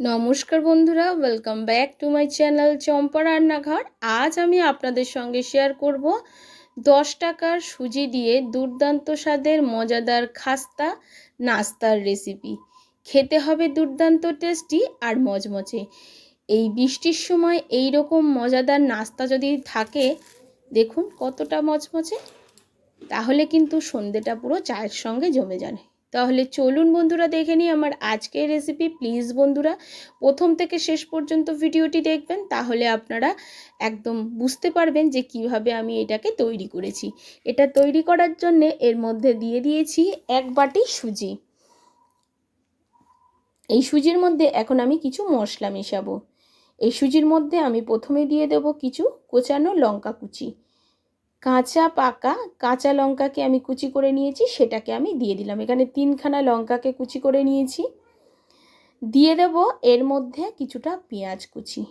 নমস্কার বন্ধুরা welcome back to my channel Champa Rannaghar. আজ আমি আপনাদের সঙ্গে শেয়ার করব দশ টাকার সুজি দিয়ে দুর্দান্ত স্বাদের মজাদার খাস্তা নাস্তার রেসিপি খেতে হবে দুর্দান্ত টেস্টি আর মজমজে। এই বৃষ্টির সময় এই রকম মজাদার নাস্তা যদি থাকে, দেখুন কতটা মজমজে। তাহলে কিন্তু সন্ধেটা পুরো চায়ের সঙ্গে জমে যাবে। তাহলে চলুন বন্ধুরা দেখে নিই আমার আজকের রেসিপি প্লিজ বন্ধুরা, প্রথম থেকে শেষ পর্যন্ত ভিডিওটি দেখবেন, তাহলে আপনারা একদম বুঝতে পারবেন যে কীভাবে আমি এটাকে তৈরি করেছি। এটা তৈরি করার জন্যে এর মধ্যে দিয়ে দিয়েছি এক বাটি সুজি। এই সুজির মধ্যে এখন আমি কিছু মশলা মেশাবো। এই সুজির মধ্যে আমি প্রথমে দিয়ে দেব কিছু কোচানো লঙ্কা কুচি। কাঁচা পাকা, কাঁচা লঙ্কাকে আমি কুচি করে নিয়েছি, সেটাকে আমি দিয়ে দিলাম। এখানে তিনখানা লঙ্কাকে কুচি করে নিয়েছি। দিয়ে দেব এর মধ্যে কিছুটা পেঁয়াজ কুচি।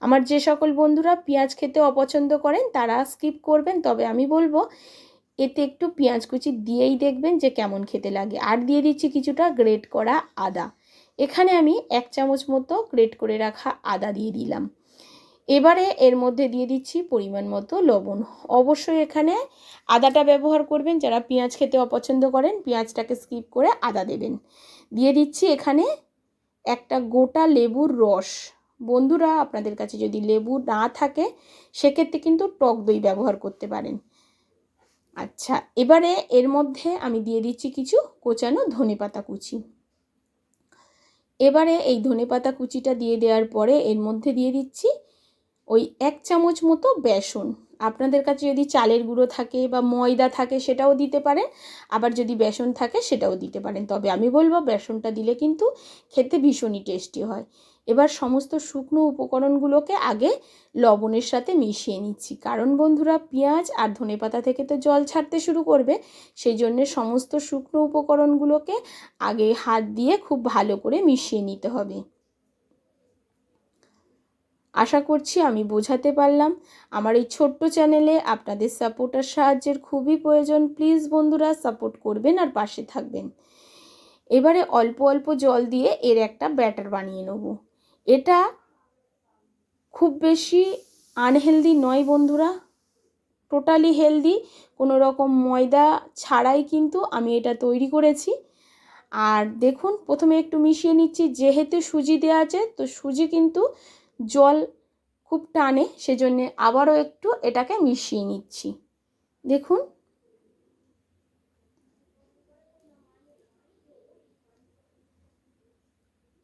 আমার যে সকল বন্ধুরা পেঁয়াজ খেতে অপছন্দ করেন, তারা স্কিপ করবেন, তবে আমি বলব, এতে একটু পেঁয়াজ কুচি দিয়েই দেখবেন যে কেমন খেতে লাগে। আর দিয়ে দিচ্ছি কিছুটা গ্রেট করা আদা। এখানে আমি এক চামচ মতো গ্রেট করে রাখা আদা দিয়ে দিলাম। এবারে এর মধ্যে দিয়ে দিচ্ছি পরিমাণ মতো লবণ। অবশ্যই এখানে আদাটা ব্যবহার করবেন। যারা পেঁয়াজ খেতে অপছন্দ করেন, পেঁয়াজটাকে স্কিপ করে আদা দেবেন দিয়ে দিচ্ছি এখানে একটা গোটা লেবুর রস। বন্ধুরা, আপনাদের কাছে যদি লেবু না থাকে, সেক্ষেত্রে কিন্তু টক দই ব্যবহার করতে পারেন। আচ্ছা এবারে এর মধ্যে আমি দিয়ে দিচ্ছি কিছু কোচানো ধনে পাতা কুচি। এবারে এই ধনে পাতা কুচিটা দিয়ে দেওয়ার পরে এর মধ্যে দিয়ে দিচ্ছি ওই এক চামচ মতো বেসন। আপনাদের কাছে যদি চালের গুঁড়ো থাকে বা ময়দা থাকে সেটাও দিতে পারেন, আবার যদি বেসন থাকে সেটাও দিতে পারেন। তবে আমি বলব বেসনটা দিলে কিন্তু খেতে ভীষণই টেস্টি হয়। এবার সমস্ত শুকনো উপকরণগুলোকে আগে লবণের সাথে মিশিয়ে নিচ্ছি। কারণ বন্ধুরা, পেঁয়াজ আর ধনে পাতা থেকে তো জল ছাড়তে শুরু করবে সেই জন্য সমস্ত শুকনো উপকরণগুলোকে আগে হাত দিয়ে খুব ভালো করে মিশিয়ে নিতে হবে। আশা করছি আমি বোঝাতে পারলাম। আমার এই ছোট্ট চ্যানেলে আপনাদের সাপোর্ট আর সাহায্যের খুবই প্রয়োজন। প্লিজ বন্ধুরা সাপোর্ট করবেন আর পাশে থাকবেন। এবারে অল্প অল্প জল দিয়ে এর একটা ব্যাটার বানিয়ে নেব। এটা খুব বেশি আনহেলদি নয় বন্ধুরা। টোটালি হেলদি কোনো রকম ময়দা ছাড়াই কিন্তু আমি এটা তৈরি করেছি। আর দেখুন, প্রথমে একটু মিশিয়ে নিচ্ছি। যেহেতু সুজি দেওয়া আছে, তো সুজি কিন্তু জল খুব টানে, সেজন্য আবারও একটু এটাকে মিশিয়ে নিচ্ছি। দেখুন।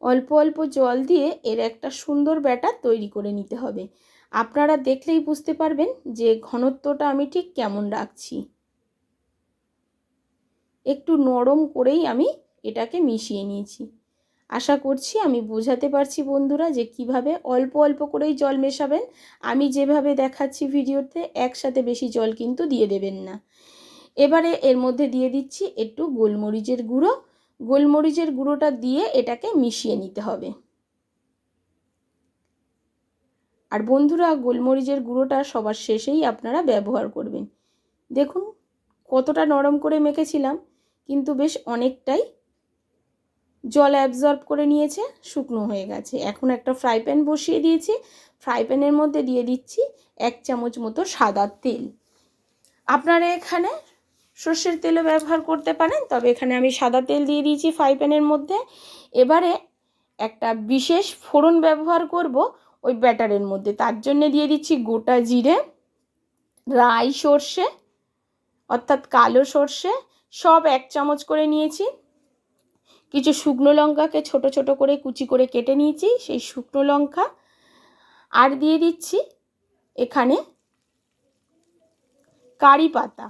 অল্প অল্প জল দিয়ে এর একটা সুন্দর ব্যাটার তৈরি করে নিতে হবে। আপনারা দেখলেই বুঝতে পারবেন যে ঘনত্বটা আমি ঠিক কেমন রাখছি। একটু নরম করেই আমি এটাকে মিশিয়ে নিয়েছি। আশা করছি আমি বোঝাতে পারছি বন্ধুরা যে কীভাবে অল্প অল্প করেই জল মেশাবেন। আমি যেভাবে দেখাচ্ছি ভিডিওতে, একসাথে বেশি জল কিন্তু দিয়ে দেবেন না। এবারে এর মধ্যে দিয়ে দিচ্ছি একটু গোলমরিচের গুঁড়ো। গোলমরিচের গুঁড়োটা দিয়ে এটাকে মিশিয়ে নিতে হবে। আর বন্ধুরা, গোলমরিচের গুঁড়োটা সবার শেষেই আপনারা ব্যবহার করবেন। দেখুন, কতটা নরম করে মেখেছিলাম, কিন্তু বেশ অনেকটাই জল অ্যাবজর্ব করে নিয়েছে, শুকনো হয়ে গেছে। এখন একটা ফ্রাই প্যান বসিয়ে দিয়েছি। ফ্রাই প্যানের মধ্যে দিয়ে দিচ্ছি এক চামচ মতো সাদা তেল। আপনারা এখানে সর্ষের তেলও ব্যবহার করতে পারেন, তবে এখানে আমি সাদা তেল দিয়ে দিয়েছি ফ্রাই প্যানের মধ্যে। এবারে একটা বিশেষ ফোড়ন ব্যবহার করব ওই ব্যাটারের মধ্যে। তার জন্য দিয়ে দিচ্ছি গোটা জিরে, রাই সর্ষে, অর্থাৎ কালো সর্ষে, সব এক চামচ করে নিয়েছি। কিছু শুকনো লঙ্কাকে ছোট ছোট করে কুচি করে কেটে নিয়েছি, সেই শুকনো লঙ্কা আর দিয়ে দিচ্ছি এখানে কারি পাতা।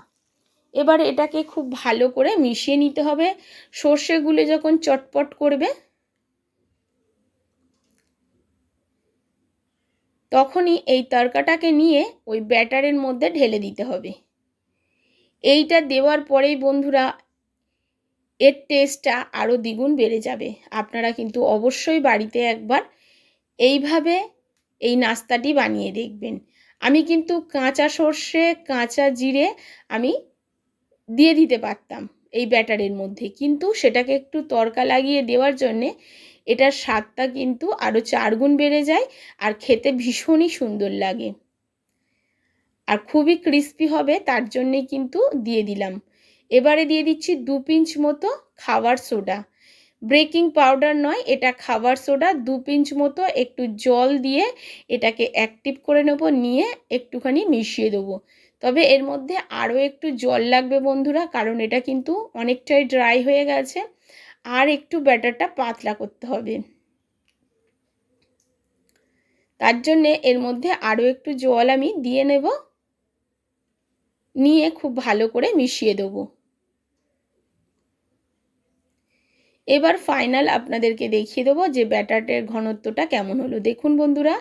এবার এটাকে খুব ভালো করে মিশিয়ে নিতে হবে। সর্ষেগুলো যখন চটপট করবে, তখনই এই তরকাটাকে নিয়ে ওই ব্যাটারের মধ্যে ঢেলে দিতে হবে। এইটা দেওয়ার পরেই বন্ধুরা এর টেস্টটা আরও দ্বিগুণ বেড়ে যাবে। আপনারা কিন্তু অবশ্যই বাড়িতে একবার এইভাবে এই নাস্তাটি বানিয়ে দেখবেন। আমি কিন্তু কাঁচা সর্ষে, কাঁচা জিরে আমি দিয়ে দিতে পারতাম এই ব্যাটারের মধ্যে। কিন্তু সেটাকে একটু তরকা লাগিয়ে দেওয়ার জন্যে এটার স্বাদটা কিন্তু আরও চারগুণ বেড়ে যায় আর খেতে ভীষণই সুন্দর লাগে। আর খুবই ক্রিস্পি হবে, তার জন্যেই কিন্তু দিয়ে দিলাম। এবারে দিয়ে দিচ্ছি দু পিঞ্চ মতো খাবার সোডা। ব্রেকিং পাউডার নয়, এটা খাবার সোডা। দু পিঞ্চ মতো একটু জল দিয়ে এটাকে অ্যাক্টিভ করে নেব, নিয়ে একটুখানি মিশিয়ে দেবো। তবে এর মধ্যে আরও একটু জল লাগবে বন্ধুরা, কারণ এটা কিন্তু অনেকটাই ড্রাই হয়ে গেছে। আর একটু ব্যাটারটা পাতলা করতে হবে। তার জন্যে এর মধ্যে আরও একটু জল আমি দিয়ে নেব, নিয়ে খুব ভালো করে মিশিয়ে দেবো। এবার ফাইনাল আপনাদেরকে দেখিয়ে দেবো যে ব্যাটারের ঘনত্বটা কেমন হলো। দেখুন বন্ধুরা,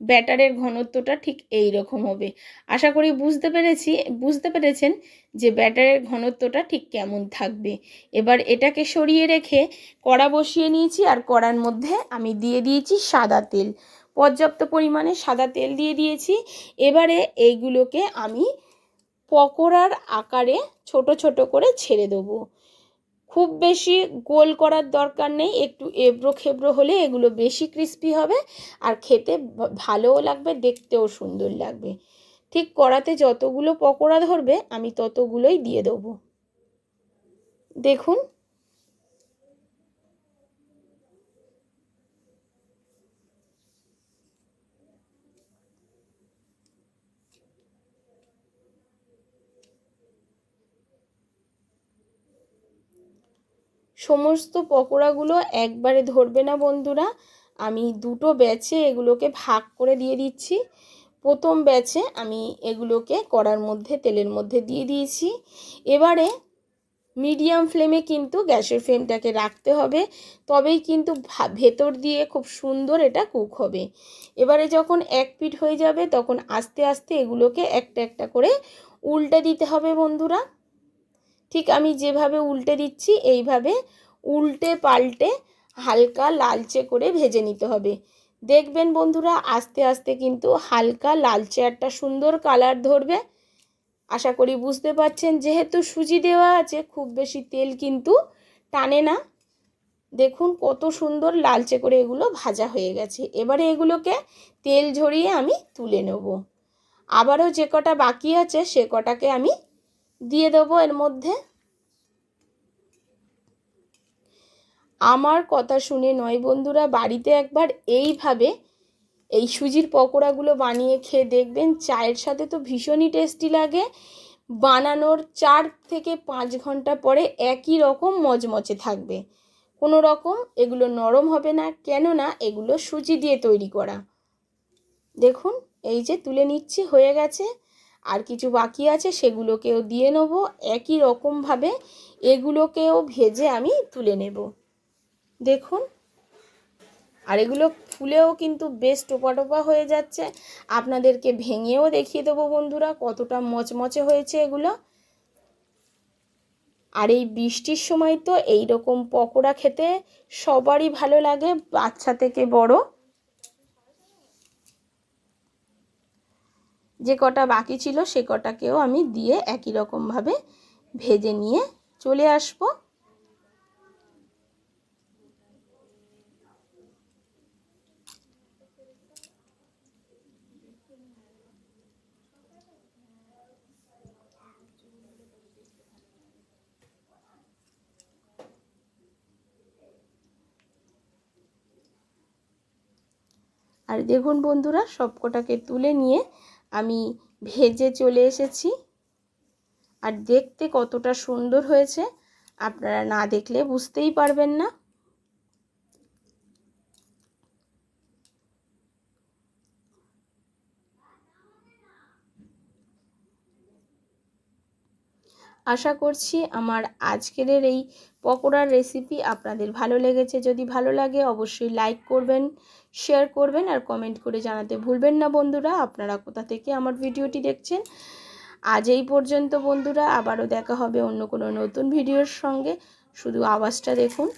ব্যাটারের ঘনত্বটা ঠিক এই রকম হবে। আশা করি বুঝতে পেরেছি, বুঝতে পেরেছেন যে ব্যাটারের ঘনত্বটা ঠিক কেমন থাকবে। এবার এটাকে সরিয়ে রেখে কড়া বসিয়ে নিয়েছি আর কড়ার মধ্যে আমি দিয়ে দিয়েছি সাদা তেল। পর্যাপ্ত পরিমাণে সাদা তেল দিয়ে দিয়েছি। এবারে এইগুলোকে আমি পকোড়ার আকারে ছোট ছোট করে ছেড়ে দেবো। খুব বেশি গোল করার দরকার নেই, একটু এবড়ো খেবড়ো হলে এগুলো বেশি ক্রিস্পি হবে আর খেতে ভালোও লাগবে, দেখতেও সুন্দর লাগবে। ঠিক করাতে যতগুলো পকোড়া ধরবে, আমি ততগুলোই দিয়ে দেবো। দেখুন সমস্ত পকোড়াগুলো একবারে ধরবে না বন্ধুরা। আমি দুটো ব্যাচে এগুলোকে ভাগ করে দিয়ে দিচ্ছি। প্রথম ব্যাচে আমি এগুলোকে কড়ার মধ্যে, তেলের মধ্যে দিয়ে দিয়েছি। এবারে মিডিয়াম ফ্লেমে কিন্তু গ্যাসের ফ্লেমটাকে রাখতে হবে। তবেই কিন্তু ভেতর দিয়ে খুব সুন্দর এটা কুক হবে। এবারে যখন এক পিঠ হয়ে যাবে, তখন আস্তে আস্তে এগুলোকে একটা একটা করে উল্টে দিতে হবে বন্ধুরা। ঠিক আমি যেভাবে উল্টে দিচ্ছি, এইভাবে উল্টে পাল্টে হালকা লালচে করে ভেজে নিতে হবে। দেখবেন বন্ধুরা, আস্তে আস্তে কিন্তু হালকা লালচে একটা সুন্দর কালার ধরবে। আশা করি বুঝতে পারছেন, যেহেতু সুজি দেওয়া আছে, খুব বেশি তেল কিন্তু টানে না। দেখুন কত সুন্দর লালচে করে এগুলো ভাজা হয়ে গেছে। এবারে এগুলোকে তেল ঝরিয়ে আমি তুলে নেব। আবারও যে কটা বাকি আছে, সে কটাকে আমি দিয়ে দেবো এর মধ্যে। আমার কথা শুনে নয় বন্ধুরা, বাড়িতে একবার এইভাবে এই সুজির পকোড়াগুলো বানিয়ে খেয়ে দেখবেন, চায়ের সাথে তো ভীষণই টেস্টি লাগে। বানানোর চার থেকে পাঁচ ঘণ্টা পরে একই রকম মচমচে থাকবে। কোনো রকম এগুলো নরম হবে না, কেননা এগুলো সুজি দিয়ে তৈরি করা। দেখুন, এই যে তুলে নিচ্ছি, হয়ে গেছে। আর কিছু বাকি আছে সেগুলোকেও দিয়ে নেব। একই রকমভাবে এগুলোকেও ভেজে আমি তুলে নেব। দেখুন, আর এগুলো ফুলেও কিন্তু বেশ টোপা টোপা হয়ে যাচ্ছে। আপনাদেরকে ভেঙেও দেখিয়ে দেবো বন্ধুরা, কতটা মচমচে হয়েছে এগুলো। আর এই বৃষ্টির সময় তো এই রকম পকোড়া খেতে সবারই ভালো লাগে, বাচ্চা থেকে বড়। যে কটা বাকি ছিল সে কটাকেও আমি দিয়ে একই রকমভাবে ভেজে নিয়ে চলে আসব। আর দেখুন বন্ধুরা, সবকটাকে তুলে নিয়ে আমি ভেজে চলে এসেছি। আর দেখতে কতটা সুন্দর হয়েছে। আপনারা না দেখলে বুঝতেই পারবেন না। আশা করছি আমার আজকের এই পকোড়ার রেসিপি আপনাদের ভালো লেগেছে। যদি ভালো লাগে অবশ্যই লাইক করবেন শেয়ার করবেন আর কমেন্ট করে জানাতে ভুলবেন না বন্ধুরা। আপনারা কোথা থেকে আমার ভিডিওটি দেখছেন, আজ এই পর্যন্ত বন্ধুরা। আবারও দেখা হবে অন্য কোনো নতুন ভিডিওর সঙ্গে। শুধু আওয়াজটা দেখুন।